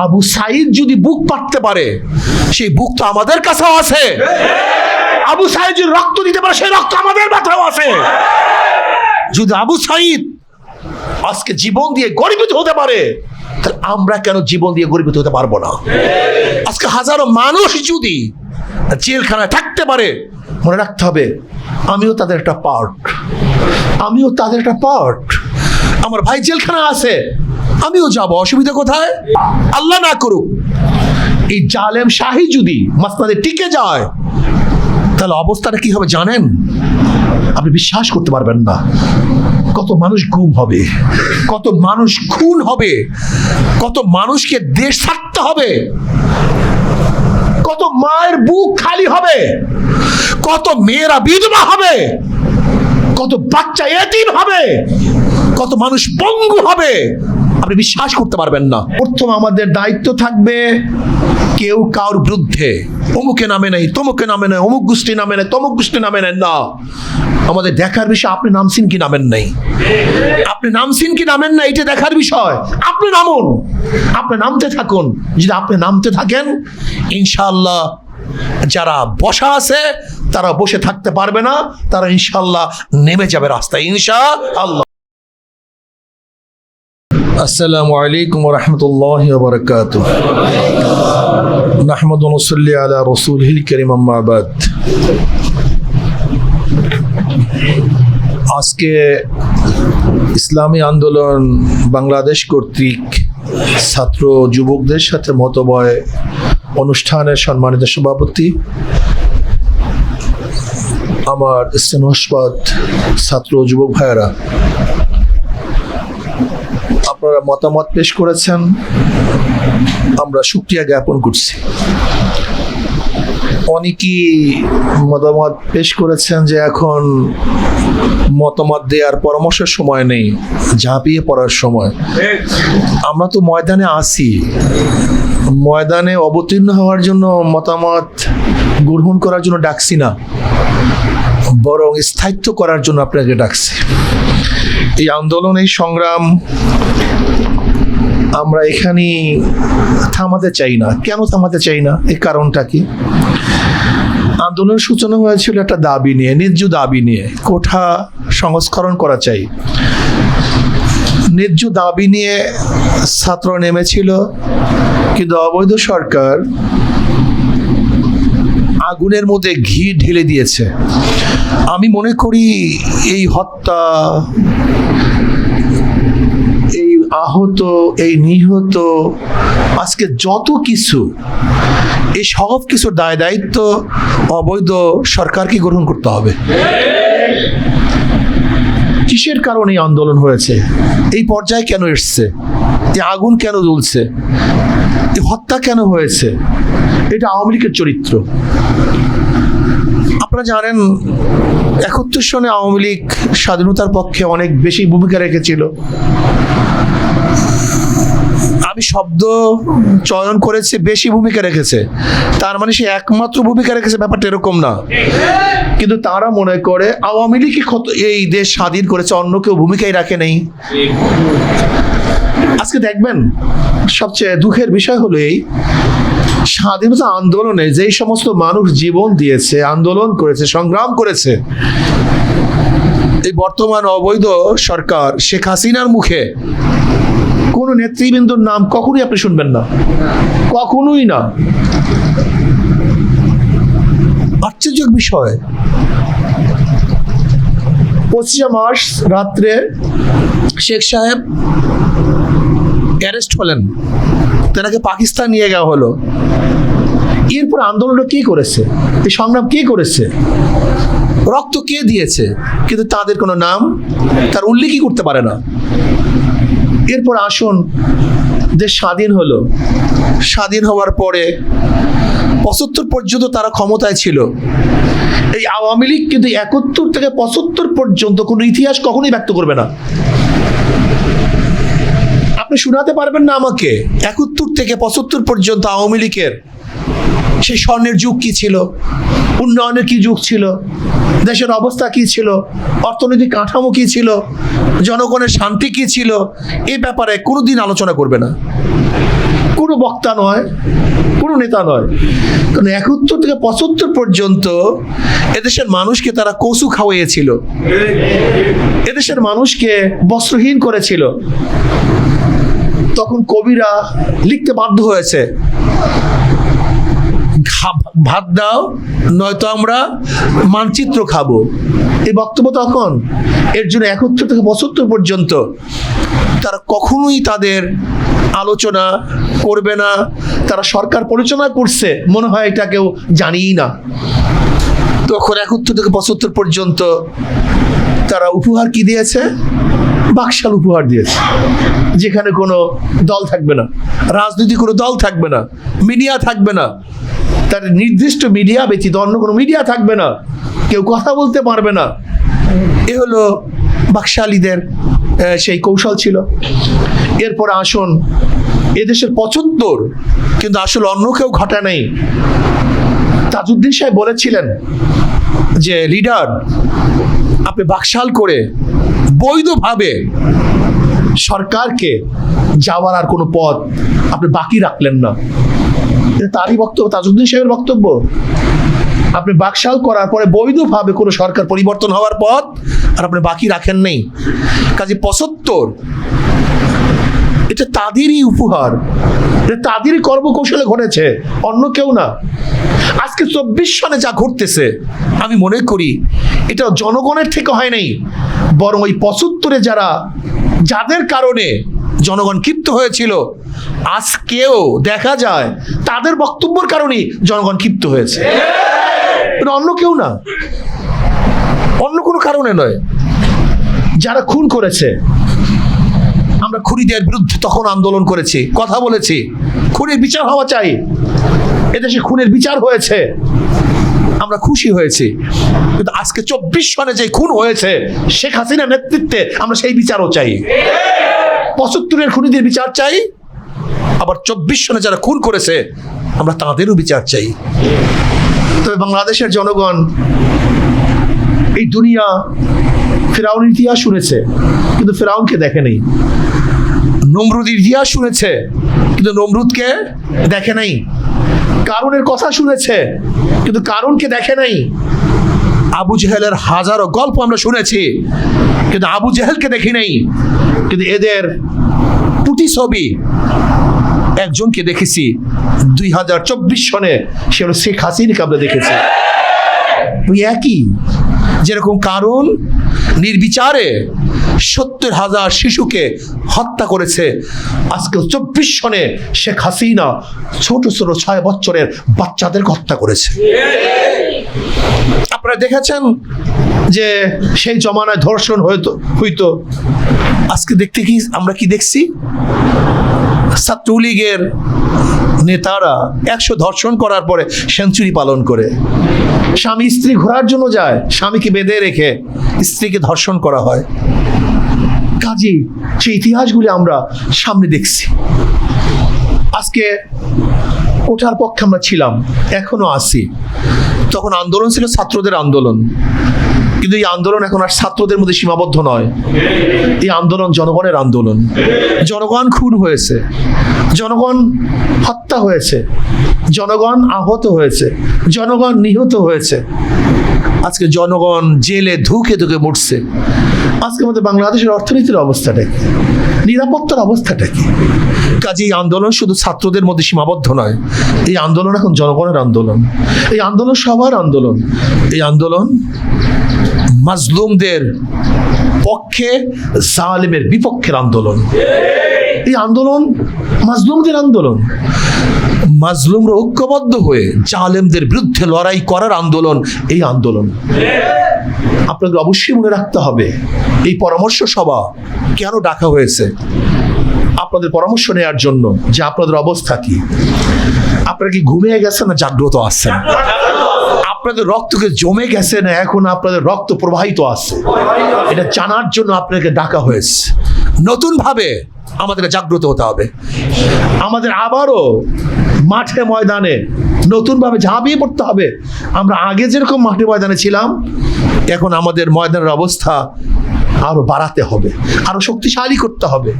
আবু সাইদ যদি বুক পাততে পারে, সেই বুক তো আমাদের কাছেও আছে। আবু সাইদ যদি রক্ত দিতে পারে, সেই রক্ত আমাদের মাথাও আছে। যদি আবু সাইদ আজকে জীবন দিয়ে গরিবিত হতে পারে, তাহলে আমরা কেন জীবন দিয়ে গরিবিত হতে পারব না? আজকে হাজারো মানুষ যদি জেলখানায় থাকতে পারে, মনে রাখতে হবে, আমিও তাদের একটা পার্ট আমিও তাদের একটা পার্ট আমার ভাই জেলখানা আছে। আমিও যাব, অসুবিধা কোথায়? আল্লাহ না করুক। এই জালেম শাহী যদি মাসনাদে টিকে যায়, তাহলে অবস্থাটা কি হবে জানেন? আপনি বিশ্বাস করতে পারবেন না। কত মানুষ গুম হবে, কত মানুষ খুন হবে, কত মানুষকে দেশ ছাড়তে হবে, কত মায়ের বুক খালি হবে, কত মেয়েরা বিধবা হবে, কত বাচ্চা এতিম হবে কত মানুষ পঙ্গু হবে, আপনি বিশ্বাস করতে পারবেন না। প্রথম আমাদের দায়িত্ব থাকবে কেউ কার বিরুদ্ধে। অমুকে নামে নেই, তমুকে নামে নেই, অমুক গোষ্ঠী নামে নেই, তমুক গোষ্ঠী নামে নেন না। আমাদের দেখার বিষয়, আপনি নামছেন কি নামেন নাই? আপনি নামছেন কি নামেন না, এটা দেখার বিষয়। আপনি নামুন। আপনি নামতে থাকুন। যদি আপনি নামতে থাকেন, ইনশাআল্লাহ যারা বসা আছে, তারা বসে থাকতে পারবে না, তারা ইনশাআল্লাহ নেমে যাবে রাস্তায় ইনশা আল্লাহ আসসালামু আলাইকুম রহমতুল্লাহ বরকাত নাহমদ নসল্লি আলা রসুল হিল করিম আম্মাবাদ আজকে ইসলামী আন্দোলন বাংলাদেশ কর্তৃক ছাত্র যুবকদের সাথে মতবয় অনুষ্ঠানের সম্মানিত সভাপতি, আমার স্নেহস্পদ ছাত্র যুবক ভাইয়েরা। আপনারা মতামত পেশ করেছেন, আমরা সুক্রিয়া জ্ঞাপন করছি। অনেকেই মতামত পেশ করেছেন যে এখন মতামত দেওয়ার পরামর্শের সময় নেই, ঝাঁপিয়ে পড়ার সময়। আমরা তো ময়দানে আসি ময়দানে অবতীর্ণ হওয়ার জন্য মতামত গ্রহণ করার জন্য ডাকছি না, বরং স্থায়িত্ব করার জন্য আপনাকে ডাকছি। এই আন্দোলন, এই সংগ্রাম আমরা এখানে থামাতে চাই না। কেন থামাতে চাই না? এই কারণটা কি? আন্দোলনের সূচনা হয়েছিল একটা দাবি নিয়ে ন্যায্য দাবি নিয়ে, কোঠা সংস্করণ করা চাই। ন্যায্য দাবি নিয়ে ছাত্র নেমেছিল, কিন্তু অবৈধ সরকার আগুনের মধ্যে ঘি ঢেলে দিয়েছে। আমি মনে করি এই হত্যা আহত, এই নিহত, আজকে যত কিছু, এই সব কিছুর দায় দায়িত্ব অবৈধ সরকারকে গ্রহণ করতে হবে। কিসের কারণে আন্দোলন হয়েছে? এই পর্যায়ে কেন এসছে? এই আগুন কেন জ্বলছে? এই হত্যা কেন হয়েছে? এটা আওয়ামী লীগের চরিত্র। আপনারা জানেন, একাত্তর সনে আওয়ামী লীগ স্বাধীনতার পক্ষে অনেক বেশি ভূমিকা রেখেছিল। আমি শব্দ চয়ন করেছে, বেশি ভূমিকা রেখেছে। তার মানে সে একমাত্র ভূমিকা রেখেছে, ব্যাপারটা এরকম না। কিন্তু তারা মনে করে, আওয়ামী কত এই দেশ স্বাধীন করেছে, অন্য কেউ ভূমিকাই রাখে নেই। আজকে দেখবেন, সবচেয়ে দুঃখের বিষয় হলো এই, স্বাধীনতা আন্দোলনে যেই সমস্ত মানুষ জীবন দিয়েছে, আন্দোলন করেছে, সংগ্রাম করেছে, এই বর্তমান অবৈধ সরকার শেখ হাসিনার মুখে কোন নেতৃবৃন্দর নাম কখনোই আপনি শুনবেন না। কখনোই না। আশ্চর্য বিষয়। পঁচিশে মার্চ রাত্রে শেখ সাহেব অ্যারেস্ট হলেন। তেনাকে পাকিস্তান নিয়ে যাওয়া হলো। এরপর আন্দোলনটা কে করেছে? এই সংগ্রাম কে করেছে? রক্ত কে দিয়েছে? কিন্তু তাদের কোনো নাম, তার উল্লেখই করতে পারে না। এরপর আসুন, যে স্বাধীন হলো। স্বাধীন হওয়ার পরে পঁচাত্তর পর্যন্ত তারা ক্ষমতায় ছিল। এই আওয়ামী লীগ কিন্তু একাত্তর থেকে পঁচাত্তর পর্যন্ত কোনো ইতিহাস কখনোই ব্যক্ত করবে না। আপনি শোনাতে পারবেন না আমাকে। একাত্তর থেকে পঁচাত্তর পর্যন্ত আওয়ামী লীগের সেই স্বর্ণের যুগ কি ছিল? উন্নয়নের কি যুগ ছিল? দেশের অবস্থা কি ছিল? অর্থনৈতিক কাঠামো কি ছিল? জনগণের শান্তি কি ছিল? এ ব্যাপারে কোনোদিন আলোচনা করবে না। কোনো বক্তা নয়, কোনো নেতা নয়। কারণ একাত্তর থেকে পঁচাত্তর পর্যন্ত এদেশের মানুষকে তারা কচু খাওয়াইয়েছিল এদেশের মানুষকে বস্ত্রহীন করেছিল। তখন কবিরা লিখতে বাধ্য হয়েছে। ভাত দাও, নয়তো আমরা মানচিত্র খাব। এই বক্তব্য তখন, এর জন্য একত্র থেকে পঁচাত্তর পর্যন্ত তারা কখনোই তাদের আলোচনা করবে না, তারা সরকার পরিচালনা করছে, মনে হয় এটা কেউ জানিই না। তখন একত্তর থেকে পঁচাত্তর পর্যন্ত তারা উপহার কি দিয়েছে? বাকশাল উপহার দিয়েছে, যেখানে কোনো দল থাকবে না রাজনীতি কোনো দল থাকবে না, মিডিয়া থাকবে না। তার নির্দিষ্ট মিডিয়া ব্যতীত অন্য কোনো মিডিয়া থাকবে না। কেউ কথা বলতে পারবে না। এ হলো বাকশালীদের সেই কৌশল ছিল। এরপর আসুন, এদেশের পঁচাত্তর, কিন্তু আসলে অন্য কেউ ঘটা নেই। তাজউদ্দিন সাহেব বলেছিলেন যে লিডার আপনি বাকশাল করে বৈধভাবে সরকারকে যাওয়ার আর কোনো পথ আপনি বাকি রাখলেন না। তারই বক্তব্য, তাজউদ্দিন সাহেবের বক্তব্য। আপনি বাকশাল করার পরে বৈধভাবে কোনো সরকার পরিবর্তন হওয়ার পথ আর আপনি বাকি রাখেন নেই। কাজে পঁচাত্তর, এটা তাদেরই উপহার। এটা তাদেরই কর্মকৌশলে ঘটেছে, অন্য কেউ না। আজকে চব্বিশ সনে যা ঘটতেছে, আমি মনে করি এটা জনগণের থেকে হয় নাই, বরং ওই পঁচাত্তরে যারা, যাদের কারণে জনগণ ক্ষিপ্ত হয়েছিল। আজকেও দেখা যায় তাদের বক্তব্যের কারণেই জনগণ ক্ষিপ্ত হয়েছে। অন্য কেউ না। অন্য কোনো কারণে নয়। যারা খুন করেছে, আমরা খুনিদের বিরুদ্ধে তখন আন্দোলন করেছি, কথা বলেছি। খুনের বিচার হওয়া চাই। এদেশে খুনের বিচার হয়েছে। আমরা খুশি হয়েছি। কিন্তু আজকে চব্বিশ সনে যে খুন হয়েছে, শেখ হাসিনার নেতৃত্বে আমরা সেই বিচারও চাই। পঁচাত্তরের খুনিদের বিচার চাই, আবার চব্বিশ সনে যারা খুন করেছে, আমরা তাদেরও বিচার চাই। তবে বাংলাদেশের জনগণ এই দুনিয়া ফেরাউনের ইতিহাস শুনেছে, কিন্তু ফেরাউনকে দেখে নেই নমরুদের ইতিহাস শুনেছে, কিন্তু নমরুদকে দেখে নাই। কারণের কথা শুনেছে, কিন্তু কারণকে দেখে নাই। আবু জেহেলের হাজারো গল্প আমরা শুনেছি, কিন্তু আবু জেহেলকে দেখি নাই। কিন্তু এদের প্রতিছবি একজনকে দেখেছি, দুই হাজার চব্বিশ সনে, সে হলো শেখ হাসিনাকে আমরা দেখেছি। ওই একই, যেরকম কারণ নির্বিচারে সত্তর হাজার শিশুকে হত্যা করেছে, আজকে চব্বিশ সনে শেখ হাসিনা ছোট ছোট ছয় বছরের বাচ্চাদেরকে হত্যা করেছে। আপনারা দেখেছেন যে সেই জমানায় ধর্ষণ হয়তো, হইতো। আজকে দেখতে কি আমরা কি দেখছি? ছাত্রলীগের নেতারা একশো ধর্ষণ করার পরে সেঞ্চুরি পালন করে। স্বামী স্ত্রী ঘোরার জন্য যায়, স্বামীকে বেঁধে রেখে স্ত্রীকে ধর্ষণ করা হয়। কাজী সেই ইতিহাসগুলি আমরা সামনে দেখছি। আজকে ওঠার পক্ষে আমরা ছিলাম, এখনও আছি। তখন আন্দোলন ছিল ছাত্রদের আন্দোলন। কিন্তু এই আন্দোলন এখন আর ছাত্রদের মধ্যে সীমাবদ্ধ নয়। এই আন্দোলন জনগণের আন্দোলন। জনগণ খুন হয়েছে। জনগণ হত্যা হয়েছে। জনগণ আহত হয়েছে, জনগণ নিহত হয়েছে। আজকে জনগণ জেলে ধুকে ধুকে মরছে। আজকে আমাদের বাংলাদেশের অর্থনীতির অবস্থাটা কি? নিরাপত্তার অবস্থাটা কি? কাজে এই আন্দোলন শুধু ছাত্রদের মধ্যে সীমাবদ্ধ নয়, এই আন্দোলন এখন জনগণের আন্দোলন। এই আন্দোলন সবার আন্দোলন। এই আন্দোলন মাজলুমদের পক্ষে, জালেমের বিপক্ষের আন্দোলন। এই আন্দোলন মাজলুমদের আন্দোলন। মাজলুমরা ঐক্যবদ্ধ হয়ে জালেমদের বিরুদ্ধে লড়াই করার আন্দোলন, এই আন্দোলন। আপনাদের অবশ্যই মনে রাখতে হবে, এই পরামর্শ সভা কেন ডাকা হয়েছে? আপনাদের পরামর্শ নেওয়ার জন্য যে আপনাদের অবস্থা কি? আপনারা কি ঘুমিয়ে গেছেন না জাগ্রত আছেন? আপনাদের রক্তকে জমে গেছে না এখন আপনাদের রক্ত প্রবাহিত আছে? এটা জানার জন্য আপনাকে ডাকা হয়েছে। নতুন ভাবে আমাদেরকে জাগ্রত হতে হবে। আমাদের আবারও মাঠে ময়দানে। নতুনভাবে ঝাঁপিয়ে পড়তে হবে। আমরা আগে যেরকম মাঠে ময়দানে ছিলাম, এখন আমাদের ময়দানের অবস্থা আরও বাড়াতে হবে, আরও শক্তিশালী করতে হবে।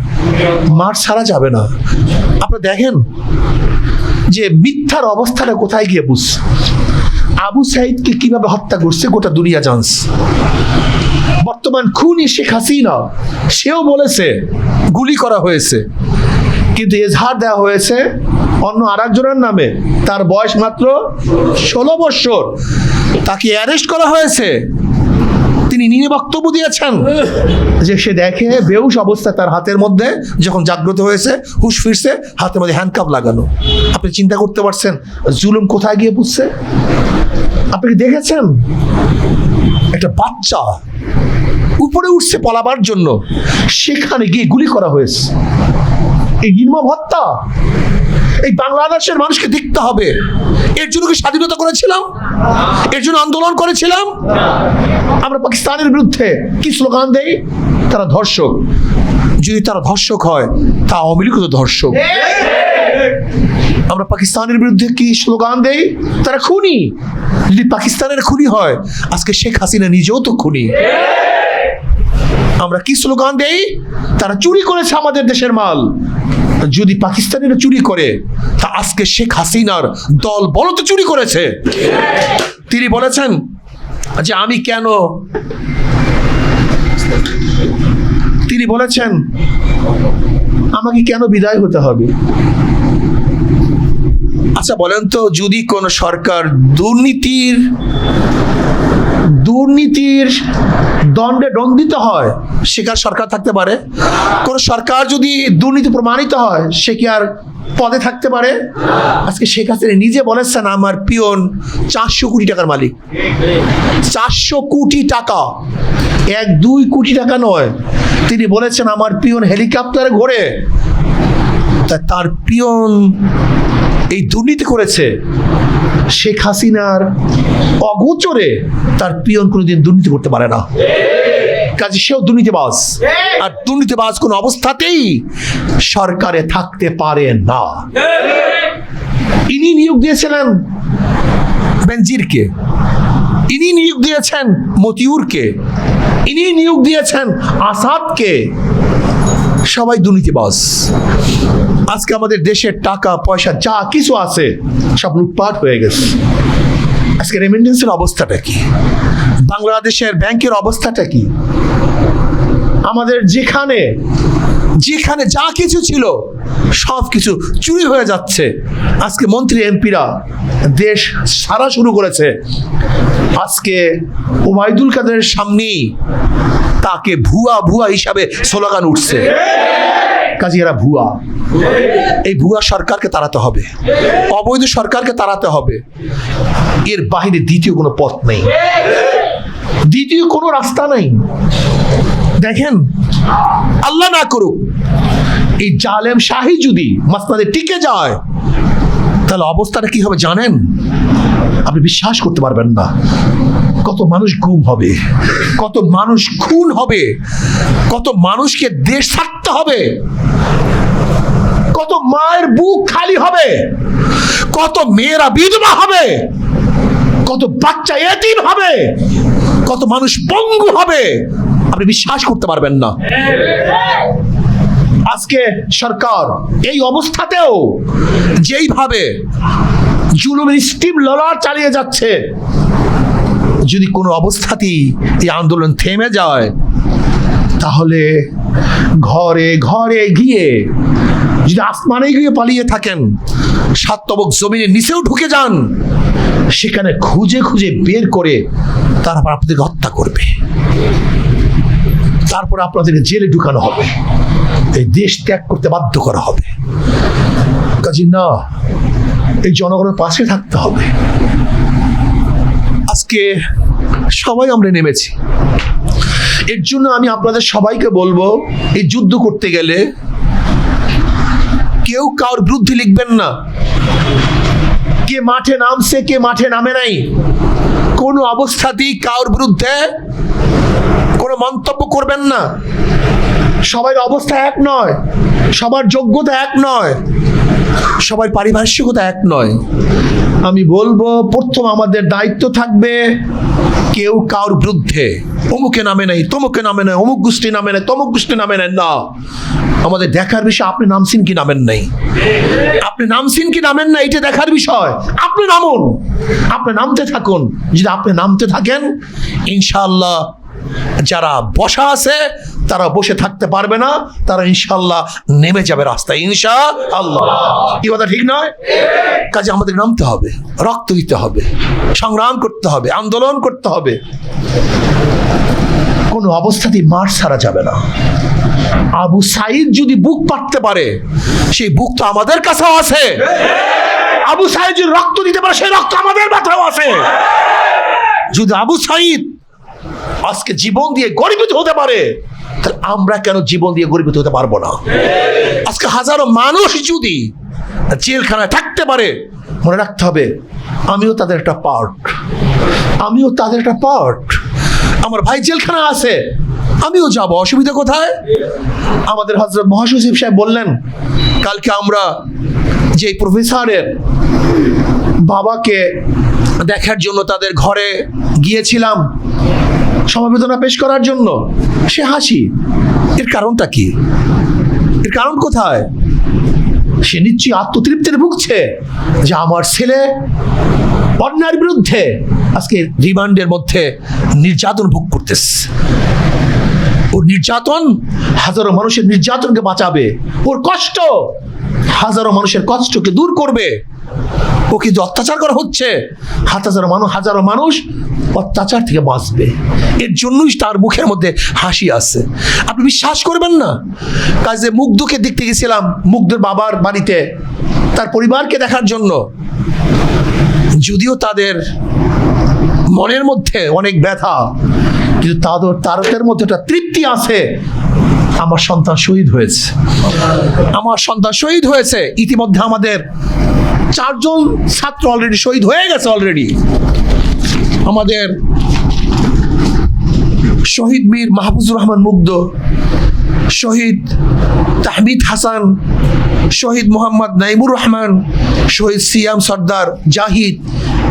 মাঠ ছাড়া যাবে না। আপনারা দেখেন যে মিথ্যার অবস্থাটা কোথায় গিয়ে বুঝ। আবু সাইদকে কীভাবে হত্যা করছে গোটা দুনিয়া জানস। বর্তমান খুনি শেখ হাসিনা, সেও বলেছে, গুলি করা হয়েছে। কিন্তু এজহার দেওয়া হয়েছে অন্য আরেকজনের নামে। তার বয়স মাত্র ষোলো বৎসর। তাকে অ্যারেস্ট করা হয়েছে। তিনি নিয়ে বক্তব্য দিয়েছেন যে সে দেখে বেউস অবস্থা তার হাতের মধ্যে, যখন জাগ্রত হয়েছে, হুশ ফিরছে, হাতের মধ্যে হ্যান্ডকাপ লাগানো। আপনি চিন্তা করতে পারছেন, জুলুম কোথায় গিয়ে বুঝছে আপনি কি দেখেছেন? একটা বাচ্চা উপরে উঠছে পলাবার জন্য। সেখানে গিয়ে গুলি করা হয়েছে। এই নির্মম হত্যা, এই বাংলাদেশের মানুষকে দেখতে হবে। এর জন্য কি স্বাধীনতা করেছিলাম? এর জন্য আন্দোলন করেছিলাম? আমরা পাকিস্তানের বিরুদ্ধে কি স্লোগান দেই? তারা ধর্ষক। যদি তারা ধর্ষক হয়, তা আওয়ামী লীগও তো ধর্ষক। আমরা পাকিস্তানের বিরুদ্ধে কি স্লোগান দেই? তারা খুনি। যদি পাকিস্তানের খুনি হয়, আজকে শেখ হাসিনা নিজেও তো খুনি। আমরা কি স্লোগান দেই? তারা চুরি করেছে আমাদের দেশের মাল। যদি পাকিস্তানিরা চুরি করে, তা আজকে শেখ হাসিনার দল বড় তো চুরি করেছে। তিনি বলেছেন যে আমি কেন তিনি বলেছেন, আমাকে কেন বিদায় হতে হবে? আচ্ছা বলেন তো, যদি কোন সরকার দুর্নীতির দুর্নীতির দণ্ডে দণ্ডিত হয়, সে কি আর সরকার থাকতে পারে? কোন সরকার যদি দুর্নীতি প্রমাণিত হয়, সে কি আর পদে থাকতে পারে? আজকে শেখ হাসিনা নিজে বলেছেন, আমার পিয়ন চারশো কোটি টাকার মালিক। চারশো কোটি টাকা। এক, দুই কোটি টাকা নয়। তিনি বলেছেন, আমার পিয়ন হেলিকপ্টারে ঘোরে। তার পিয়ন এই দুর্নীতি করেছে। শেখ হাসিনার অগোচরে তার পিয়ন কোনোদিন দুর্নীতি করতে পারে না। কাজে সেও দুর্নীতিবাজ। আর দুর্নীতিবাজ কোনো অবস্থাতেই সরকারে থাকতে পারে না। ইনি নিয়োগ দিয়েছিলেন বেনজিরকে। ইনি নিয়োগ দিয়েছেন মতিউরকে। ইনি নিয়োগ দিয়েছেন আসাদকে। সবাই দুর্নীতিবাজ। আজকে আমাদের দেশের টাকা, পয়সা যা কিছু আছে, সব লুটপাট হয়ে গেছে। আজকে রেমিন্ডেন্সের অবস্থাটা কি? বাংলাদেশের ব্যাংকের অবস্থাটা কি? আমাদের যেখানে যেখানে যা কিছু ছিল, সব কিছু চুরি হয়ে যাচ্ছে। আজকে মন্ত্রী, এমপিরা দেশ সারা শুরু করেছে। আজকে ওবায়দুল কাদের সামনেই তাকে ভুয়া ভুয়া হিসাবে স্লোগান উঠছে। কাজে, এরা ভুয়া। এই ভুয়া সরকারকে তাড়াতে হবে। অবৈধ সরকারকে তাড়াতে হবে। এর বাহিরে দ্বিতীয় কোনো পথ নেই। দ্বিতীয় কোনো রাস্তা নেই। দেখেন, আল্লাহ না করুক, এই জালেম শাহী যদি মাসনাদে টিকে যায়, তাহলে অবস্থাটা কি হবে জানেন? আপনি বিশ্বাস করতে পারবেন না। কত মানুষ গুম হবে, কত মানুষ খুন হবে, কত মানুষকে দেশ ছাড়তে হবে, কত মায়ের বুক খালি হবে, কত মেয়েরা বিধবা হবে, কত বাচ্চা এতিম হবে, কত মানুষ পঙ্গু হবে আপনি বিশ্বাস করতে পারবেন না। আজকে সরকার এই অবস্থাতেও যেইভাবে জুলুমের স্টিম লড়ার চালিয়ে যাচ্ছে, যদি কোনো অবস্থাতেই এই আন্দোলন থেমে যায়, তাহলে ঘরে ঘরে গিয়ে যদি আসমানে গিয়ে পালিয়ে থাকেন সাতবক জমিনের নিচেও ঢুকে যান, সেখানে খুঁজে খুঁজে বের করে তারপর আপনাদেরকে হত্যা করবে। তারপর আপনাদেরকে জেলে ঢুকানো হবে। এই দেশ ত্যাগ করতে বাধ্য করা হবে। কাজী, না, এই জনগণের পাশে থাকতে হবে। আজকে সবাই আমরা নেমেছি। এর জন্য আমি আপনাদের সবাইকে বলব, এই যুদ্ধ করতে গেলে কেউ কারোর বিরুদ্ধে লিখবেন না। কে মাঠে নামছে, কে মাঠে নামে নাই, কোনো অবস্থাতেই কারোর বিরুদ্ধে কোনো মন্তব্য করবেন না। সবার অবস্থা এক নয়, সবার যোগ্যতা এক নয় সবাই পারিভাষিকতা এক নয়। আমি বলব, প্রথম আমাদের দায়িত্ব থাকবে কেউ কারোর বিরুদ্ধে। অমুকে নামে নেই, তমুকে নামে নেই, অমুক গোষ্ঠী নামে নেই, তমুক গোষ্ঠী নামে নেন না। আমাদের দেখার বিষয়, আপনি নামছেন কি নামেন নাই? আপনি নামছেন কি নামেন না এটা দেখার বিষয়। আপনি নামুন, আপনি নামতে থাকুন। যদি আপনি নামতে থাকেন, ইনশাআল্লাহ যারা বসা আছে, তারা বসে থাকতে পারবে না, তারা ইনশাল্লাহ নেমে যাবে রাস্তায় ইনশা আল্লাহ কি কথা ঠিক নয়? কাজে আমাদের নামতে হবে, রক্ত দিতে হবে, সংগ্রাম করতে হবে, আন্দোলন করতে হবে। কোনো অবস্থাতেই মাঠ ছাড়া যাবে না। আবু সাইদ যদি বুক পাততে পারে, সেই বুক তো আমাদের কাছেও আছে। আবু সাইদ যদি রক্ত দিতে পারে, সেই রক্ত আমাদের মাথাও আছে। যদি আবু সাইদ আজকে জীবন দিয়ে গরিবিত হতে পারে, তাহলে আমরা কেন জীবন দিয়ে গরিবিত হতে পারব না? আজকে হাজারো মানুষ যদি জেলখানায় থাকতে পারে, মনে রাখতে হবে, আমিও তাদের একটা পার্ট আমিও তাদের একটা পার্ট আমার ভাই জেলখানা আছে, আমিও যাব, অসুবিধা কোথায়? আমাদের হজরত মহাসচিব সাহেব বললেন, কালকে আমরা যে প্রফেসরের বাবাকে দেখার জন্য তাদের ঘরে গিয়েছিলাম সমবেদনা পেশ করার জন্য সে হাসি। এর কারণটা কি? এর কারণ কোথায়? সে নিশ্চয়ই আত্মতৃপ্তির ভুগছে যে আমার ছেলে অন্যায়ের বিরুদ্ধে আজকে রিমান্ডের মধ্যে নির্যাতন ভোগ করতেছে। ওর নির্যাতন হাজারো মানুষের নির্যাতনকে বাঁচাবে। ওর কষ্ট হাজারো মানুষের কষ্টকে দূর করবে। ওকে যে অত্যাচার করা হচ্ছে হাজারো মানুষ হাজারো মানুষ অত্যাচার থেকে বাঁচবে। এর জন্যই তার মুখের মধ্যে হাসি আছে। আপনি বিশ্বাস করবেন না? কাজে মুগ্ধকে দেখতে গেছিলাম, মুগ্ধের বাবার বাড়িতে, তার পরিবারকে দেখার জন্য। যদিও তাদের মনের মধ্যে অনেক ব্যথা, কিন্তু তাদের তারকের মধ্যে একটা তৃপ্তি আছে। আমার সন্তান শহীদ হয়েছে। আমার সন্তান শহীদ হয়েছে। ইতিমধ্যে আমাদের চারজন ছাত্র অলরেডি শহীদ হয়ে গেছে অলরেডি আমাদের শহীদ মীর মাহফুজুর রহমান মুগ্ধ, শহীদ তাহমিদ হাসান, শহীদ মোহাম্মদ নাইমুর রহমান, শহীদ সিয়াম সর্দার জাহিদ,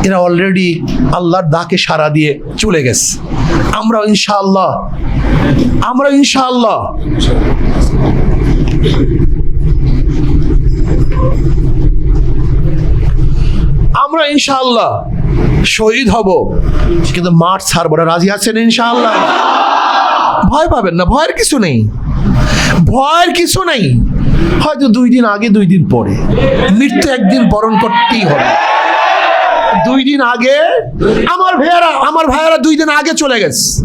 এরা অলরেডি আল্লাহর দাকে সাড়া দিয়ে চলে গেছে। আমরা ইনশাআল্লাহ আমরা ইনশাআল্লাহ। আমরা ইনশাআল্লাহ শহীদ হব। কিন্তু মাঠ ছাড়বো না, রাজি আছেন ইনশাআল্লাহ? ভয় পাবেন না, ভয়ের কিছু নেই। ভয়ের কিছু নেই। হয়তো দুই দিন আগে, দুই দিন পরে। মৃত্যু একদিন বরণ করতেই হবে। দুই দিন আগে, আমার ভাইয়ারা আমার ভাইয়ারা দুই দিন আগে চলে গেছে।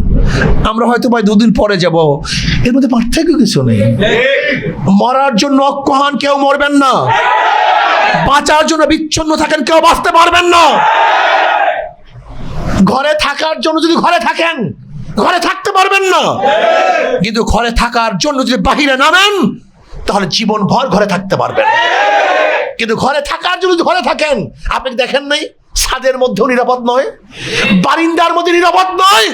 আমরা হয়তো ভাই দুদিন পরে যাব। এর মধ্যে পার্থক্য কিছু নেই। মরার জন্য অক্ষহান কেউ মরবেন না। বাঁচার জন্য বিচ্ছন্ন থাকেন কেউ বাঁচতে পারবেন না। ঘরে থাকার জন্য যদি ঘরে থাকেন, ঘরে থাকতে পারবেন না। কিন্তু ঘরে থাকার জন্য যদি বাহিরে নামেন, তাহলে জীবন ভর ঘরে থাকতে পারবেন। কিন্তু ঘরে থাকার জন্য যদি ঘরে থাকেন, আপনি দেখেন নাই? ছাদের মধ্যেও নিরাপদ নয়, বারিন্দার মধ্যে নিরাপদ নয়,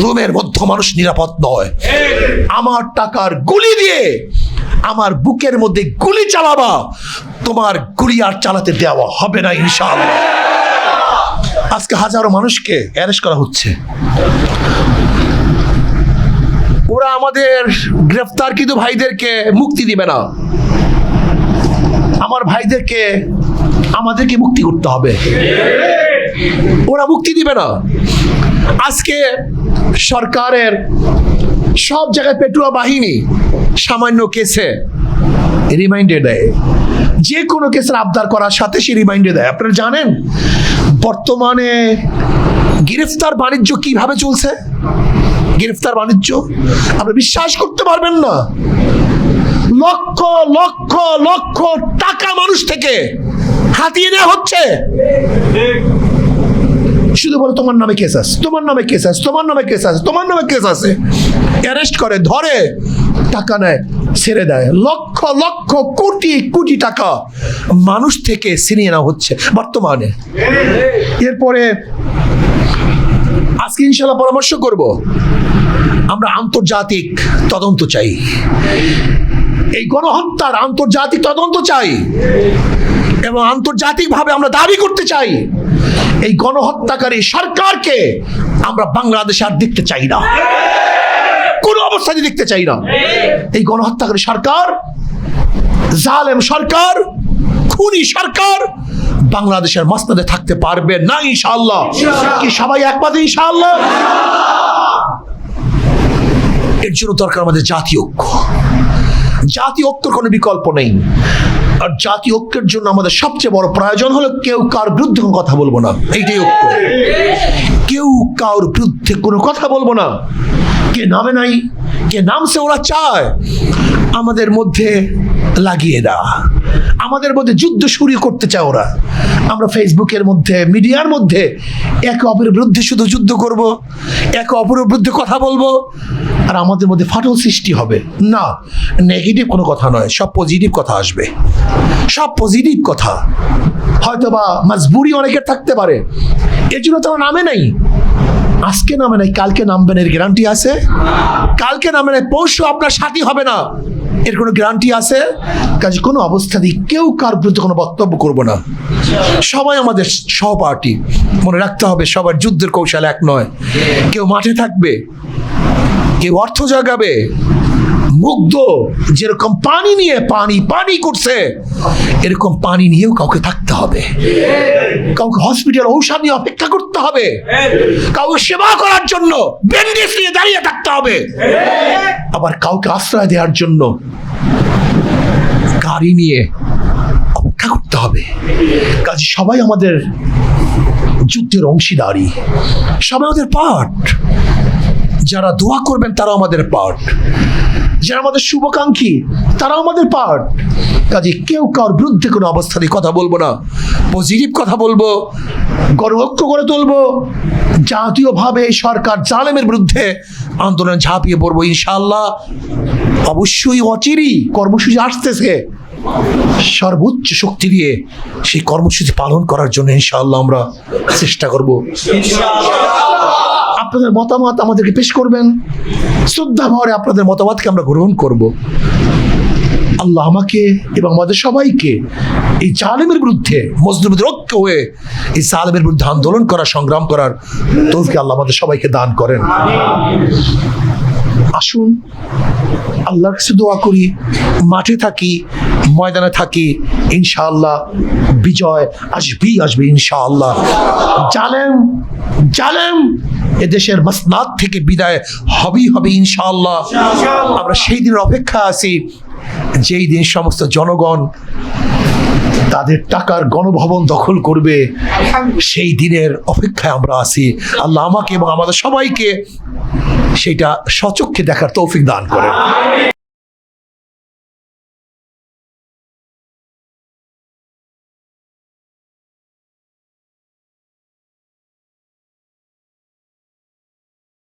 রুমের মধ্যে মানুষ নিরাপদ নয়। আমার টাকার গুলি দিয়ে আমার বুকের মধ্যে গুলি চালাবা, তোমার গুলি আর চালাতে দেওয়া হবে না, ইনশাআল্লাহ। আজকে হাজারো মানুষকে অ্যারেস্ট করা হচ্ছে। ওরা আমাদের গ্রেফতার কিন্তু ভাইদেরকে মুক্তি দিবে না। আমার ভাইদেরকে, আমাদেরকে মুক্তি করতে হবে। ওরা মুক্তি দিবে না। আজকে সরকারের সব জায়গায় পেটুয়া বাহিনী সামান্য কেসে রিমাইন্ডে দেয়। যে কোনো কেসের আবদার করার সাথে সে রিমাইন্ডে দেয়। আপনারা জানেন, বর্তমানে গ্রেফতার বাণিজ্য কীভাবে চলছে? গ্রেফতার বাণিজ্য? আপনি বিশ্বাস করতে পারবেন না। লক্ষ লক্ষ লক্ষ টাকা মানুষ থেকে হাতিয়ে নেওয়া হচ্ছে। শুধু বলে, তোমার নামে কেস আছে, তোমার নামে কেস আছে, তোমার নামে কেস আছে, তোমার নামে কেস আছে। অ্যারেস্ট করে, ধরে, টাকা নেয়, ছেড়ে দেয়। লক্ষ লক্ষ, কোটি কোটি টাকা মানুষ থেকে ছিনিয়ে নেওয়া হচ্ছে বর্তমানে। এরপরে আজকে ইনশাল্লাহ পরামর্শ করব, আমরা আন্তর্জাতিক তদন্ত চাই। এই গণহত্যার আন্তর্জাতিক তদন্ত চাই এবং আন্তর্জাতিকভাবে আমরা দাবি করতে চাই। এই গণহত্যাকারী সরকারকে আমরা বাংলাদেশে আর দেখতে চাই না। কোনো অবস্থায় দেখতে চাই না। এই গণহত্যাকারী সরকার, জালেম সরকার, খুনি সরকার বাংলাদেশের মাস্তাদে থাকতে পারবে না, ইনশাআল্লাহ। কি সবাই একমত, ইনশাআল্লাহ? এর জন্য দরকার আমাদের জাতীয় ঐক্য। জাতীয় ঐক্যের কোনো বিকল্প নেই। আর জাতি ঐক্যের জন্য আমাদের সবচেয়ে বড় প্রয়োজন হলো কেউ কার বিরুদ্ধে কোনো কথা বলব না। এইটাই ঐক্য। কেউ কার বিরুদ্ধে কোনো কথা বলব না। কে নামে নাই, কে নামছে ওরা চায়। আমাদের মধ্যে লাগিয়ে দেওয়া আমাদের মধ্যে যুদ্ধ শুরু করতে চায় ওরা আমরা ফেসবুকের মধ্যে, মিডিয়ার মধ্যে একে অপরের বিরুদ্ধে শুধু যুদ্ধ করব, একে অপরের বিরুদ্ধে কথা বলব, আর আমাদের মধ্যে ফাটল সৃষ্টি হবে। না নেগেটিভ কোনো কথা নয়, সব পজিটিভ কথা আসবে। সব পজিটিভ কথা। হয়তো বা মজবুরি অনেকের থাকতে পারে। এর জন্য তোমার নামে নাই। আজকে নামে নাই, কালকে নামবেন এর গ্যারান্টি আছে। কালকে নামে নাই, পরশু আপনার সাথী হবে না। এর কোনো গ্যারান্টি আছে? কাজে কোনো অবস্থাতেই কেউ কার বিরুদ্ধে কোনো বক্তব্য করব না। সবাই আমাদের সহপাঠী। মনে রাখতে হবে, সবার যুদ্ধের কৌশল এক নয়। কেউ মাঠে থাকবে, কেউ অর্থ জাগাবে মুগ্ধ যেরকম পানি নিয়ে পানি পানি করছে, এরকম পানি নিয়েও কাউকে থাকতে হবে। কাউকে হসপিটাল ঔষধ নিয়ে অপেক্ষা করতে হবে। কাউকে সেবা করার জন্য ব্যান্ডেজ নিয়ে দাঁড়িয়ে থাকতে হবে। আবার কাউকে আশ্রয় দেওয়ার জন্য গাড়ি নিয়ে অপেক্ষা করতে হবে। কাজে সবাই আমাদের যুদ্ধের অংশীদারি সবাই আমাদের পার্ট যারা দোয়া করবেন তারা আমাদের পার্ট যারা আমাদের শুভাকাঙ্ক্ষী তারা আমাদের পার্ট কাজে কেউ কার বিরুদ্ধে কোনো অবস্থাতে কথা বলব না। পজিটিভ কথা বলব গণঐক্য করে তুলবো, জাতীয়ভাবে সরকার জালেমের বিরুদ্ধে আন্দোলন ঝাঁপিয়ে পড়ব ইনশাল্লাহ অবশ্যই অচিরই কর্মসূচি আসতেছে। সর্বোচ্চ শক্তি দিয়ে সেই কর্মসূচি পালন করার জন্য ইনশাআল্লাহ আমরা চেষ্টা করব। আপনাদের মতামত আমাদেরকে পেশ করবেন। শ্রদ্ধা ভরে আপনাদের মতামতকে আমরা গ্রহণ করব। আল্লাহ আমাকে এবং আমাদের সবাইকে এই জালেমের বিরুদ্ধে মজলুমদের ঐক্য হয়ে এই জালেমের বিরুদ্ধে আন্দোলন করা সংগ্রাম করার তৌফিক আল্লাহ আমাদের সবাইকে দান করেন। আসুন, আল্লাহর কাছে দোয়া করি, মাঠে থাকি, ময়দানে থাকি, ইনশাআল্লাহ বিজয় আসবেই আসবে ইনশাআল্লাহ। জালেম জালেম! এদেশের মাসনাদ থেকে বিদায় হবেই হবে ইনশাআল্লাহ। আমরা সেই দিনের অপেক্ষা আছি যেই দিন সমস্ত জনগণ তাদের টাকার গণভবন দখল করবে সেই দিনের অপেক্ষায় আমরা আছি। আল্লাহ আমাকে এবং আমাদের সবাইকে সেটা সচক্ষে দেখার তৌফিক দান করেন।